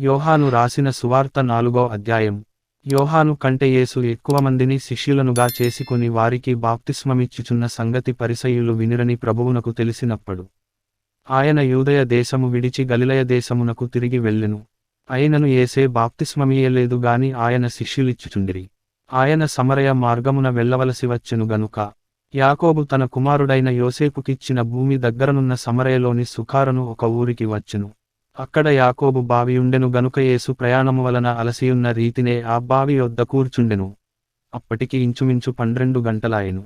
యోహాను రాసిన సువార్త నాలుగో అధ్యాయం. యోహాను కంటే యేసు ఎక్కువ మందిని శిష్యులనుగా చేసుకుని వారికి బాప్తిస్మమిచ్చుచున్న సంగతి పరిసయులు వినిరని ప్రభువునకు తెలిసినప్పుడు ఆయన యూదయ దేశము విడిచి గలిలయ దేశమునకు తిరిగి వెళ్ళెను. అయినను ఏసే బాప్తిస్మమియలేదు గాని ఆయన శిష్యులిచ్చుచుండిరి. ఆయన సమరయ మార్గమున వెళ్ళవలసి వచ్చెను గనుక యాకోబు తన కుమారుడైన యోసేపుకిచ్చిన భూమి దగ్గరనున్న సమరయలోని సుఖారను ఒక ఊరికి వచ్చెను. అక్కడ యాకోబు బావి ఉండెను గనుక యేసు ప్రయాణము వలన అలసియున్న రీతినే ఆ బావి వద్ద కూర్చుండెను. అప్పటికి ఇంచుమించు పన్నెండు గంటలాయెను.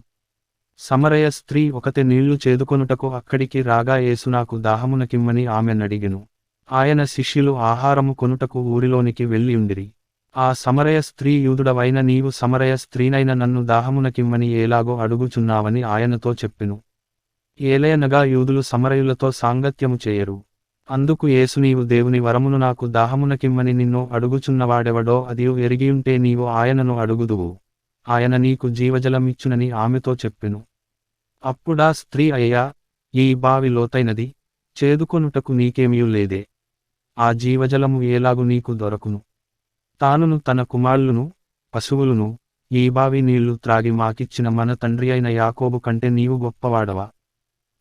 సమరయ స్త్రీ ఒకతే నీళ్ళు చేదుకొనుటకు అక్కడికి రాగా యేసు నాకు దాహమునకిమ్మని ఆమెనడిగెను. ఆయన శిష్యులు ఆహారము కొనుటకు ఊరిలోనికి వెళ్ళియుండిరి. ఆ సమరయ స్త్రీ యూదుడవైన నీవు సమరయ స్త్రీనైన నన్ను దాహమునకిమ్మని ఏలాగో అడుగుచున్నావని ఆయనతో చెప్పెను. ఏలయనగా యూదులు సమరయులతో సాంగత్యము చేయరు. అందుకు యేసు నీవు దేవుని వరమును నాకు దాహమునకిమ్మని నిన్ను అడుగుచున్నవాడెవడో అది ఎరిగియుంటే నీవు ఆయనను అడుగుదువు. ఆయన నీకు జీవజలమిచ్చునని ఆమెతో చెప్పెను. అప్పుడా స్త్రీ అయ్యా ఈ బావి లోతైనది చేదుకొనుటకు నీకేమియూ లేదే. ఆ జీవజలము ఏలాగు నీకు దొరకును. తానును తన కుమారులను పశువులను ఈ బావి నీళ్ళు త్రాగి మాకిచ్చిన మన తండ్రి అయిన యాకోబు కంటే నీవు గొప్పవాడవా?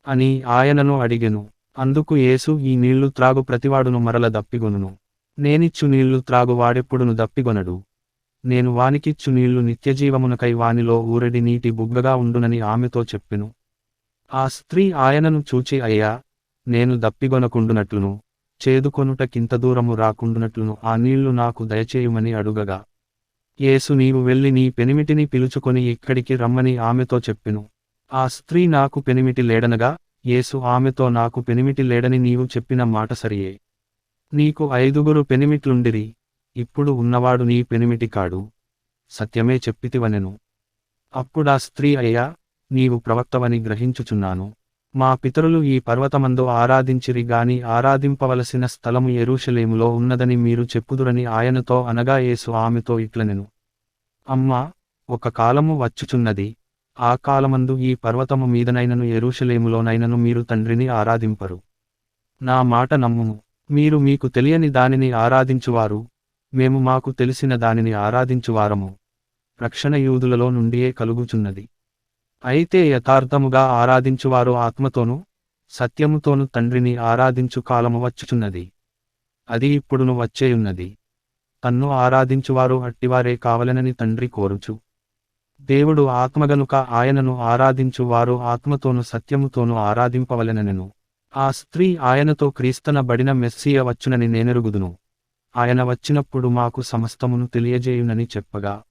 అని ఆయనను అడిగెను. అందుకు యేసు ఈ నీళ్ళు త్రాగు ప్రతివాడును మరల దప్పిగొనును. నేనిచ్చు నీళ్ళు త్రాగు వాడెప్పుడును దప్పిగొనడు. నేను వానికిచ్చు నీళ్ళు నిత్యజీవమునకై వానిలో ఊరడి నీటి బుగ్గగా ఉండునని ఆమెతో చెప్పెను. ఆ స్త్రీ ఆయనను చూచి అయ్యా నేను దప్పిగొనకుండునట్లును చేదుకొనుటకింత దూరము రాకుండునట్లును ఆ నీళ్ళు నాకు దయచేయుమని అడుగగా. యేసు నీవు వెళ్ళి నీ పెనిమిటిని పిలుచుకొని ఇక్కడికి రమ్మని ఆమెతో చెప్పెను. ఆ స్త్రీ నాకు పెనిమిటి లేడనగా యేసు ఆమెతో నాకు పెనిమిటి లేడని నీవు చెప్పిన మాట సరియే. నీకు ఐదుగురు పెనిమిట్లుండిరి. ఇప్పుడు ఉన్నవాడు నీ పెనిమిటి కాడు. సత్యమే చెప్పితివనెను. అప్పుడా స్త్రీ అయ్యా నీవు ప్రవక్తవని గ్రహించుచున్నాను. మా పితరులు ఈ పర్వతమందు ఆరాధించిరి గాని ఆరాధింపవలసిన స్థలము ఎరూషలేములో ఉన్నదని మీరు చెప్పుదురని ఆయనతో అనగా యేసు ఆమెతో ఇట్లనెను. అమ్మా ఒక కాలము వచ్చుచున్నది. ఆ కాలమందు ఈ పర్వతము మీదనైనను ఎరుషలేములోనైనను మీరు తండ్రిని ఆరాధింపరు. నా మాట నమ్ముము. మీరు మీకు తెలియని దానిని ఆరాధించువారు. మేము మాకు తెలిసిన దానిని ఆరాధించువారము. రక్షణ యూదులలో నుండియే కలుగుచున్నది. అయితే యథార్థముగా ఆరాధించువారు ఆత్మతోనూ సత్యముతోను తండ్రిని ఆరాధించు కాలము వచ్చుచున్నది. అది ఇప్పుడును వచ్చేయున్నది. తన్ను ఆరాధించువారు అట్టివారే కావలెనని తండ్రి కోరుచు. దేవుడు ఆత్మగనుక ఆయనను ఆరాధించు వారు ఆత్మతోను సత్యముతోను ఆరాధింపవలెననెను. ఆ స్త్రీ ఆయనతో క్రీస్తనబడిన మెస్సియ వచ్చునని నేనెరుగుదును. ఆయన వచ్చినప్పుడు మాకు సమస్తమును తెలియజేయునని చెప్పగా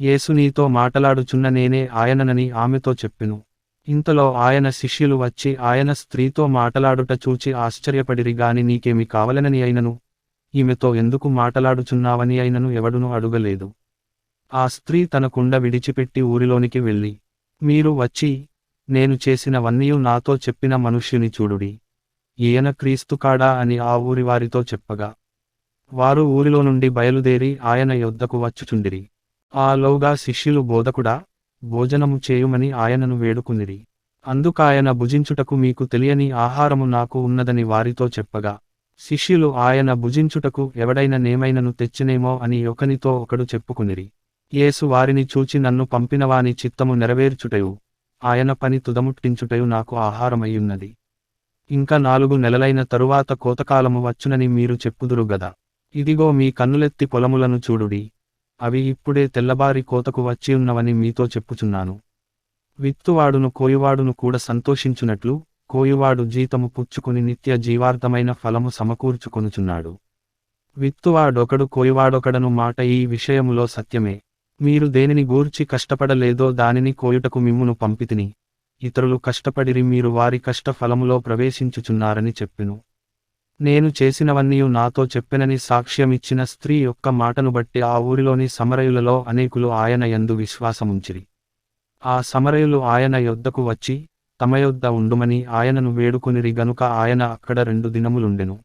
యేసు నీతో మాటలాడుచున్న నేనే ఆయననని ఆమెతో చెప్పెను. ఇంతలో ఆయన శిష్యులు వచ్చి ఆయన స్త్రీతో మాటలాడుట చూచి ఆశ్చర్యపడిరి గాని నీకేమి కావలనని అయినను? ఈమెతో ఎందుకు మాటలాడుచున్నావని అయినను ఎవడునూ అడుగలేదు. ఆ స్త్రీ తన కుండ విడిచిపెట్టి ఊరిలోనికి వెళ్ళి మీరు వచ్చి నేను చేసినవన్నీయు నాతో చెప్పిన మనుష్యుని చూడుడి. ఈయన క్రీస్తు కాడా అని ఆ ఊరి వారితో చెప్పగా వారు ఊరిలో నుండి బయలుదేరి ఆయన యొద్దకు వచ్చుచుండిరి. ఆ లోగా శిష్యులు బోధకుడా భోజనము చేయుమని ఆయనను వేడుకునిరి. అందుకాయన భుజించుటకు మీకు తెలియని ఆహారము నాకు ఉన్నదని వారితో చెప్పగా శిష్యులు ఆయన భుజించుటకు ఎవడైన నేమైనను తెచ్చినేమో అని ఒకనితో ఒకడు చెప్పుకునిరి. యేసు వారిని చూచి నన్ను పంపినవాని చిత్తము నెరవేర్చుటయు. ఆయన పని తుదముట్టించుటయు నాకు ఆహారమయ్యున్నది. ఇంకా నాలుగు నెలలైన తరువాత కోతకాలము వచ్చునని మీరు చెప్పుదురు గదా. ఇదిగో మీ కన్నులెత్తి పొలములను చూడుడి. అవి ఇప్పుడే తెల్లబారి కోతకు వచ్చియున్నవని మీతో చెప్పుచున్నాను. విత్తువాడును కోయువాడును కూడా సంతోషించునట్లు కోయువాడు జీతము పుచ్చుకుని నిత్య జీవార్థమైన ఫలము సమకూర్చుకొనుచున్నాడు. విత్తువాడొకడు కోయువాడొకడను మాట ఈ విషయములో సత్యమే. మీరు దేనిని గూర్చి కష్టపడలేదో దానిని కోయుటకు మిమ్మును పంపితిని. ఇతరులు కష్టపడిరి మీరు వారి కష్ట ఫలములో ప్రవేశించుచున్నారని చెప్పెను. నేను చేసినవన్నీయు నాతో చెప్పెనని సాక్ష్యమిచ్చిన స్త్రీ యొక్క మాటను బట్టి ఆ ఊరిలోని సమరయులలో అనేకులు ఆయన యందు విశ్వాసముంచిరి. ఆ సమరయులు ఆయన యొద్దకు వచ్చి తమ యొద్ద ఉండుమని ఆయనను వేడుకొనిరి గనుక ఆయన అక్కడ రెండు దినములుండెను.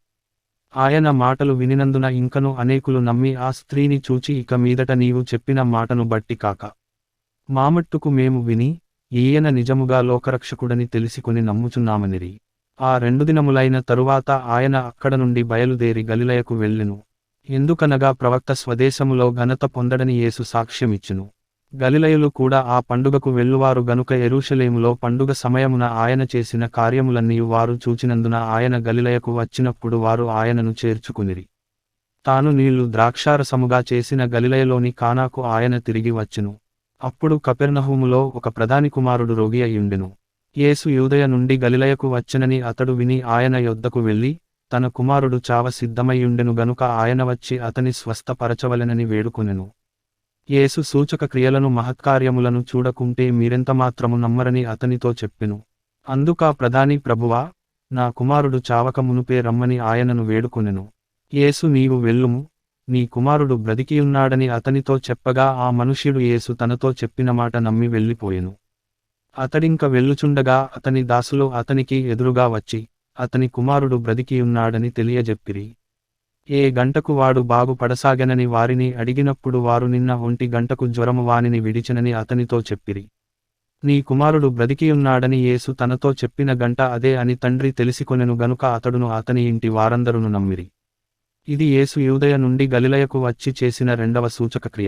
ఆయన మాటలు వినినందున ఇంకను అనేకులు నమ్మి ఆ స్త్రీని చూచి ఇక మీదట నీవు చెప్పిన మాటను బట్టి కాక. మామట్టుకు మేము విని ఈయన నిజముగా లోకరక్షకుడని తెలుసుకుని నమ్ముచున్నామనిరి. ఆ రెండు దినములైన తరువాత ఆయన అక్కడ నుండి బయలుదేరి గలిలయకు వెళ్ళెను. ఎందుకనగా ప్రవక్త స్వదేశములో ఘనత పొందడని యేసు సాక్ష్యమిచ్చును. గలిలయులు కూడా ఆ పండుగకు వెళ్ళువారు గనుక ఎరూషలేములో పండుగ సమయమున ఆయన చేసిన కార్యములన్నీ వారు చూచినందున ఆయన గలిలయకు వచ్చినప్పుడు వారు ఆయనను చేర్చుకునిరి. తాను నీళ్ళు ద్రాక్షారసముగా చేసిన గలిలయలోని కానాకు ఆయన తిరిగి వచ్చును. అప్పుడు కపెర్నహూములో ఒక ప్రధాని కుమారుడు రోగి అయ్యుండెను. యేసు యూదయ నుండి గలిలయకు వచ్చనని అతడు విని ఆయన యొద్దకు వెళ్ళి తన కుమారుడు చావ సిద్ధమయ్యుండెను గనుక ఆయన వచ్చి అతని స్వస్థపరచవలెనని వేడుకొనెను. యేసు సూచక క్రియలను మహత్కార్యములను చూడకుంటే మీరెంతమాత్రము నమ్మరని అతనితో చెప్పెను. అందుకా ప్రధాని ప్రభువా నా కుమారుడు చావక మునుపే రమ్మని ఆయనను వేడుకొనెను. యేసు నీవు వెళ్ళుము. నీ కుమారుడు బ్రతికియున్నాడని అతనితో చెప్పగా ఆ మనుష్యుడు యేసు తనతో చెప్పిన మాట నమ్మి వెళ్ళిపోయెను. అతడింక వెళ్ళుచుండగా అతని దాసులు అతనికి ఎదురుగా వచ్చి అతని కుమారుడు బ్రతికియున్నాడని తెలియజెప్పిరి. ఏ గంటకు వాడు బాగుపడసాగెనని వారిని అడిగినప్పుడు వారు నిన్న ఒంటి గంటకు జ్వరము వానిని విడిచినని అతనితో చెప్పిరి. నీ కుమారుడు బ్రతికియున్నాడని యేసు తనతో చెప్పిన గంట అదే అని తండ్రి తెలిసికొనెను గనుక అతడును అతని ఇంటి వారందరును నమ్మిరి. ఇది యేసు యూదయ నుండి గలిలయకు వచ్చి చేసిన రెండవ సూచక క్రియ